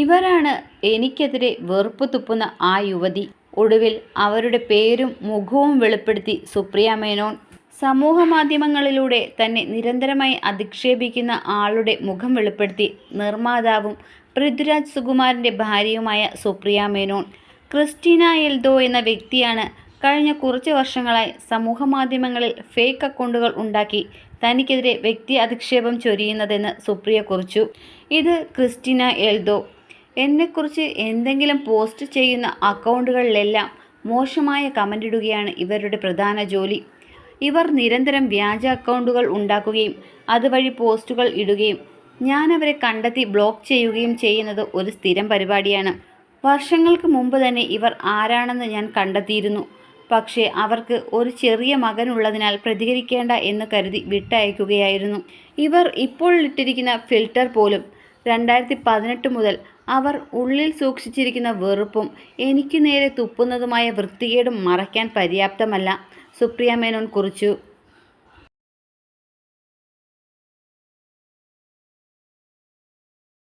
ഇവരാണ് എനിക്കെതിരെ വെറുപ്പ് തുപ്പുന്ന ആ യുവതി. ഒടുവിൽ അവരുടെ പേരും മുഖവും വെളിപ്പെടുത്തി സുപ്രിയ മേനോൻ സമൂഹമാധ്യമങ്ങളിലൂടെ തന്നെ നിരന്തരമായി അധിക്ഷേപിക്കുന്ന ആളുടെ മുഖം വെളിപ്പെടുത്തി നിർമ്മാതാവും പൃഥ്വിരാജ് സുകുമാരന്റെ ഭാര്യയുമായ സുപ്രിയ മേനോൻ. ക്രിസ്റ്റീന എൽദോ എന്ന വ്യക്തിയാണ് കഴിഞ്ഞ കുറച്ച് വർഷങ്ങളായി സമൂഹ മാധ്യമങ്ങളിൽ ഫേക്ക് അക്കൗണ്ടുകൾ ഉണ്ടാക്കി തനിക്കെതിരെ വ്യക്തി അധിക്ഷേപം ചൊരിയുന്നതെന്ന് സുപ്രിയ കുറിച്ചു. ഇത് ക്രിസ്റ്റീന എൽദോ എന്നെക്കുറിച്ച് എന്തെങ്കിലും പോസ്റ്റ് ചെയ്യുന്ന അക്കൗണ്ടുകളിലെല്ലാം മോശമായ കമന്റ് ഇടുകയാണ് ഇവരുടെ പ്രധാന ജോലി. ഇവർ നിരന്തരം വ്യാജ അക്കൗണ്ടുകൾ ഉണ്ടാക്കുകയും അതുവഴി പോസ്റ്റുകൾ ഇടുകയും ഞാൻ അവരെ കണ്ടെത്തി ബ്ലോക്ക് ചെയ്യുകയും ചെയ്യുന്നത് ഒരു സ്ഥിരം പരിപാടിയാണ്. വർഷങ്ങൾക്ക് മുമ്പ് തന്നെ ഇവർ ആരാണെന്ന് ഞാൻ കണ്ടെത്തിയിരുന്നു. പക്ഷേ അവർക്ക് ഒരു ചെറിയ മകനുള്ളതിനാൽ പ്രതികരിക്കേണ്ട എന്ന് കരുതി വിട്ടയക്കുകയായിരുന്നു. ഇവർ ഇപ്പോൾ ഇട്ടിരിക്കുന്ന ഫിൽട്ടർ പോലും രണ്ടായിരത്തി പതിനെട്ട് മുതൽ അവർ ഉള്ളിൽ സൂക്ഷിച്ചിരിക്കുന്ന വെറുപ്പും എനിക്ക് നേരെ തുപ്പുന്നതുമായ വൃത്തികേടും മറയ്ക്കാൻ പര്യാപ്തമല്ല. സുപ്രിയ മേനോൻ കുറിച്ചു.